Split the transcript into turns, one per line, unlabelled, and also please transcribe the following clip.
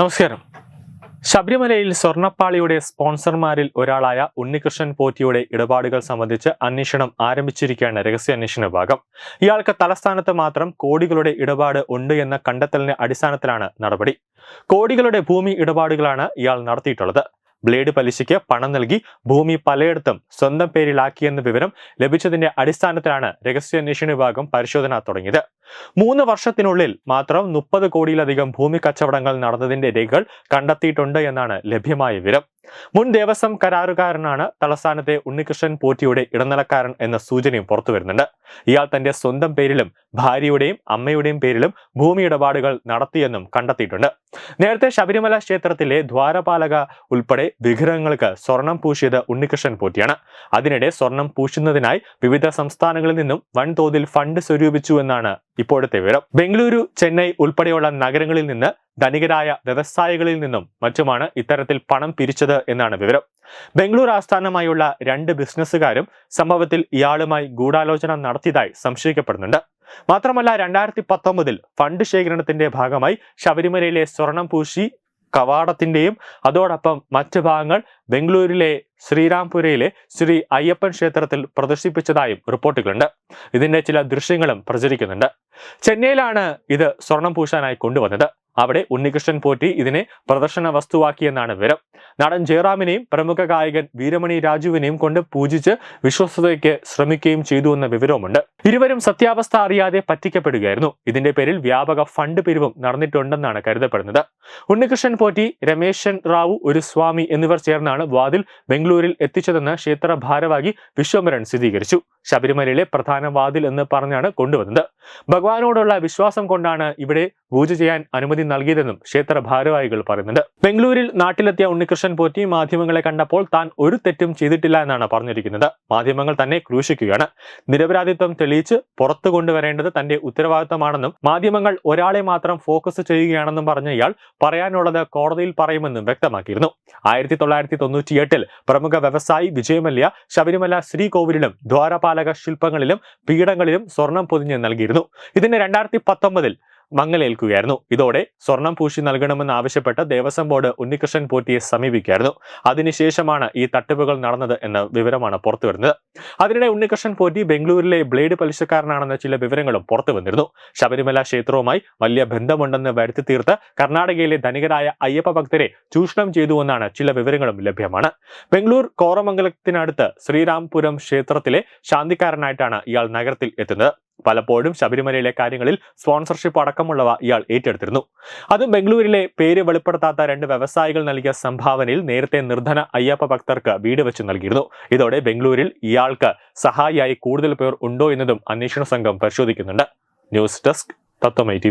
നമസ്കാരം. ശബരിമലയിൽ സ്വർണപ്പാളിയുടെ സ്പോൺസർമാരിൽ ഒരാളായ ഉണ്ണികൃഷ്ണൻ പോറ്റിയുടെ ഇടപാടുകൾ സംബന്ധിച്ച് അന്വേഷണം ആരംഭിച്ചിരിക്കുകയാണ് രഹസ്യാന്വേഷണ വിഭാഗം. ഇയാൾക്ക് തലസ്ഥാനത്ത് മാത്രം കോടികളുടെ ഇടപാട് ഉണ്ട് എന്ന കണ്ടെത്തലിന്റെ അടിസ്ഥാനത്തിലാണ് നടപടി. കോടികളുടെ ഭൂമി ഇടപാടുകളാണ് ഇയാൾ നടത്തിയിട്ടുള്ളത്. ബ്ലേഡ് പലിശയ്ക്ക് പണം നൽകി ഭൂമി പലയിടത്തും സ്വന്തം പേരിലാക്കിയെന്ന വിവരം ലഭിച്ചതിന്റെ അടിസ്ഥാനത്തിലാണ് രഹസ്യാന്വേഷണ വിഭാഗം പരിശോധന തുടങ്ങിയത്. മൂന്ന് വർഷത്തിനുള്ളിൽ മാത്രം മുപ്പത് കോടിയിലധികം ഭൂമി കച്ചവടങ്ങൾ നടന്നതിന്റെ രേഖകൾ കണ്ടെത്തിയിട്ടുണ്ട് എന്നാണ് ലഭ്യമായ വിവരം. മുൻ ദേവസ്വം കരാറുകാരനാണ് തലസ്ഥാനത്തെ ഉണ്ണികൃഷ്ണൻ പോറ്റിയുടെ ഇടനിലക്കാരൻ എന്ന സൂചനയും പുറത്തു വരുന്നുണ്ട് ഇയാൾ തന്റെ സ്വന്തം പേരിലും ഭാര്യയുടെയും അമ്മയുടെയും പേരിലും ഭൂമി ഇടപാടുകൾ നടത്തിയെന്നും കണ്ടെത്തിയിട്ടുണ്ട്. നേരത്തെ ശബരിമല ക്ഷേത്രത്തിലെ ദ്വാരപാലക ഉൾപ്പെടെ വിഗ്രഹങ്ങൾക്ക് സ്വർണം പൂശിയത് ഉണ്ണികൃഷ്ണൻ പോറ്റിയാണ്. അതിനിടെ സ്വർണം പൂശുന്നതിനായി വിവിധ സംസ്ഥാനങ്ങളിൽ നിന്നും വൻതോതിൽ ഫണ്ട് സ്വരൂപിച്ചു എന്നാണ് ഇപ്പോഴത്തെ വിവരം. ബംഗളൂരു ചെന്നൈ ഉൾപ്പെടെയുള്ള നഗരങ്ങളിൽ നിന്ന് ധനികരായ വ്യവസായികളിൽ നിന്നും മറ്റുമാണ് ഇത്തരത്തിൽ പണം പിരിച്ചത് എന്നാണ് വിവരം. ബംഗളൂർ ആസ്ഥാനമായുള്ള രണ്ട് ബിസിനസ്സുകാരും സംഭവത്തിൽ ഇയാളുമായി ഗൂഢാലോചന നടത്തിയതായി സംശയിക്കപ്പെടുന്നുണ്ട്. മാത്രമല്ല രണ്ടായിരത്തി പത്തൊമ്പതിൽ ഫണ്ട് ശേഖരണത്തിന്റെ ഭാഗമായി ശബരിമലയിലെ സ്വർണം പൂശി കവാടത്തിന്റെയും അതോടൊപ്പം മറ്റ് ഭാഗങ്ങൾ ബംഗളൂരിലെ ശ്രീരാംപുരയിലെ ശ്രീ അയ്യപ്പൻ ക്ഷേത്രത്തിൽ പ്രദർശിപ്പിച്ചതായും റിപ്പോർട്ടുകളുണ്ട്. ഇതിന്റെ ചില ദൃശ്യങ്ങളും പ്രചരിക്കുന്നുണ്ട്. ചെന്നൈയിലാണ് ഇത് സ്വർണം പൂശാനായി കൊണ്ടുവന്നത്. അവിടെ ഉണ്ണികൃഷ്ണൻ പോറ്റി ഇതിനെ പ്രദർശന വസ്തുവാക്കിയെന്നാണ് വിവരം. നടൻ ജയറാമിനെയും പ്രമുഖ ഗായകൻ വീരമണി രാജുവിനെയും കൊണ്ട് പൂജിച്ച് വിശ്വസ്തതയ്ക്ക് ശ്രമിക്കുകയും ചെയ്തു എന്ന വിവരവുമുണ്ട്. ഇരുവരും സത്യാവസ്ഥ അറിയാതെ പറ്റിക്കപ്പെടുകയായിരുന്നു. ഇതിന്റെ പേരിൽ വ്യാപക ഫണ്ട് പിരിവും നടന്നിട്ടുണ്ടെന്നാണ് കരുതപ്പെടുന്നത്. ഉണ്ണികൃഷ്ണൻ പോറ്റി രമേശൻ റാവു ഒരു സ്വാമി എന്നിവർ ചേർന്നാണ് വാതിൽ ബംഗളൂരിൽ എത്തിച്ചതെന്ന് ക്ഷേത്ര ഭാരവാഹി വിശ്വംഭരൻ സ്ഥിരീകരിച്ചു. ശബരിമലയിലെ പ്രധാന വാതിൽ എന്ന് പറഞ്ഞാണ് കൊണ്ടുവന്നത്. ഭഗവാനോടുള്ള വിശ്വാസം കൊണ്ടാണ് ഇവിടെ പൂജ ചെയ്യാൻ അനുമതി നൽകിയതെന്നും ക്ഷേത്ര ഭാരവാഹികൾ പറയുന്നുണ്ട്. ബംഗളൂരിൽ നാട്ടിലെത്തിയ ഉണ്ണികൃഷ്ണൻ പോറ്റി മാധ്യമങ്ങളെ കണ്ടപ്പോൾ താൻ ഒരു തെറ്റും ചെയ്തിട്ടില്ല എന്നാണ് പറഞ്ഞിരിക്കുന്നത്. മാധ്യമങ്ങൾ തന്നെ ക്രൂശിക്കുകയാണ്. നിരപരാധിത്വം തെളിയിച്ച് പുറത്തു കൊണ്ടുവരേണ്ടത് തന്റെ ഉത്തരവാദിത്തമാണെന്നും മാധ്യമങ്ങൾ ഒരാളെ മാത്രം ഫോക്കസ് ചെയ്യുകയാണെന്നും പറഞ്ഞ ഇയാൾ പറയാനുള്ളത് കോടതിയിൽ പറയുമെന്നും വ്യക്തമാക്കിയിരുന്നു. ആയിരത്തി തൊള്ളായിരത്തി തൊണ്ണൂറ്റിയെട്ടിൽ പ്രമുഖ വ്യവസായി വിജയമല്യ ശബരിമല ശ്രീകോവിലിലും ദ്വാരപാലക ശില്പങ്ങളിലും പീഠങ്ങളിലും സ്വർണം പൊതിഞ്ഞ് നൽകിയിരുന്നു. ഇതിന് രണ്ടായിരത്തി പത്തൊമ്പതിൽ മങ്ങലേൽക്കുകയായിരുന്നു ഇതോടെ സ്വർണം പൂശി നൽകണമെന്ന് ആവശ്യപ്പെട്ട് ദേവസ്വം ബോർഡ് ഉണ്ണികൃഷ്ണൻ പോറ്റിയെ സമീപിക്കുകയായിരുന്നു. അതിനുശേഷമാണ് ഈ തട്ടിപ്പുകൾ നടന്നത് എന്ന വിവരമാണ് പുറത്തുവരുന്നത്. അതിനിടെ ഉണ്ണികൃഷ്ണൻ പോറ്റി ബംഗളൂരിലെ ബ്ലേഡ് പലിശക്കാരനാണെന്ന ചില വിവരങ്ങളും പുറത്തു വന്നിരുന്നു ശബരിമല ക്ഷേത്രവുമായി വലിയ ബന്ധമുണ്ടെന്ന് വരുത്തി തീർത്ത് കർണാടകയിലെ ധനികരായ അയ്യപ്പ ഭക്തരെ ചൂഷണം ചെയ്തുവെന്നാണ് ചില വിവരങ്ങളും ലഭ്യമാണ്. ബംഗളൂർ കോറമംഗലത്തിനടുത്ത് ശ്രീരാംപുരം ക്ഷേത്രത്തിലെ ശാന്തിക്കാരനായിട്ടാണ് ഇയാൾ നഗരത്തിൽ എത്തുന്നത്. പലപ്പോഴും ശബരിമലയിലെ കാര്യങ്ങളിൽ സ്പോൺസർഷിപ്പ് അടക്കമുള്ളവ ഇയാൾ ഏറ്റെടുത്തിരുന്നു. അത് ബംഗളൂരിലെ പേര് വെളിപ്പെടുത്താത്ത രണ്ട് വ്യവസായികൾ നൽകിയ സംഭാവനയിൽ നേരത്തെ നിർധന അയ്യപ്പ ഭക്തർക്ക് വീട് വെച്ച് നൽകിയിരുന്നു. ഇതോടെ ബംഗളൂരിൽ ഇയാൾക്ക് സഹായിയായി കൂടുതൽ പേർ ഉണ്ടോ എന്നതും അന്വേഷണ സംഘം പരിശോധിക്കുന്നുണ്ട്. ന്യൂസ് ഡെസ്ക് തത്വമൈ ടി